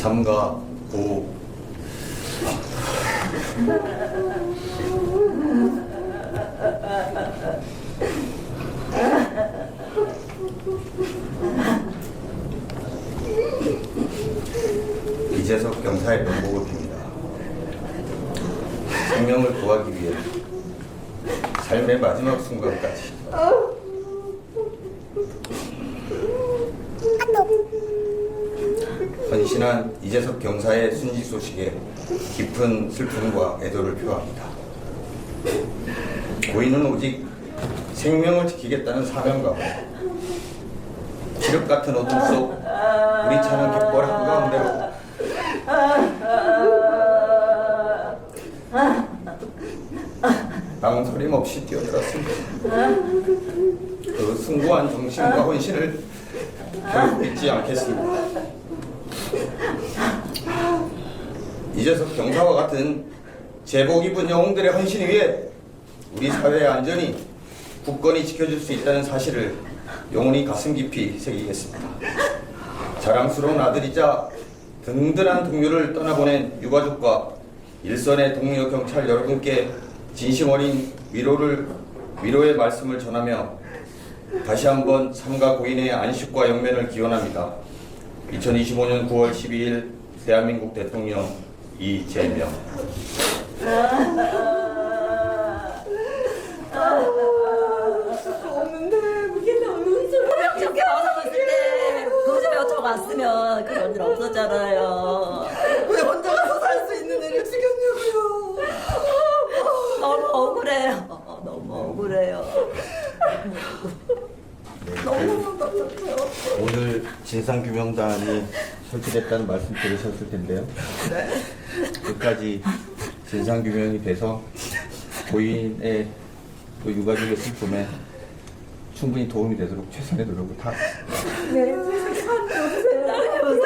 삼가 고 이재석 경사의 빕니다. 생명을 구하기 위해 삶의 마지막 순간까지 헌신한 이재석 경사의 순직 소식에 깊은 슬픔과 애도를 표합니다. 고인은 오직 생명을 지키겠다는 사명감으로 칠흑 같은 어둠 속 우리 차는 갯벌 한가운데로 망설임 없이 뛰어들었습니다. 그 숭고한 정신과 헌신을 결국 잊지 않겠습니다. 이재석 경사와 같은 제복 입은 영웅들의 헌신 위에 우리 사회의 안전이 굳건히 지켜줄 수 있다는 사실을 영원히 가슴 깊이 새기겠습니다. 자랑스러운 아들이자 든든한 동료를 떠나보낸 유가족과 일선의 동료 경찰 여러분께 진심 어린 위로를 위로의 말씀을 전하며 다시 한번 삼가 고인의 안식과 영면을 기원합니다. 2025년 9월 12일 대한민국 대통령 이재명 저렇게 받아봤을 때 그저 여쭤봤으면 그런 일 없었잖아요. 왜 혼자 가서 살 수 있는 애를 죽였냐고요. 너무 억울해요. 너무 억울해요. 너무 답답해요. 오늘 진상규명단이 설치됐다는 말씀 들으셨을 텐데요. 끝까지 진상규명이 돼서 고인의 또 유가족의 슬픔에 충분히 도움이 되도록 최선의 노력을 다 네, 세상에 살려주세요.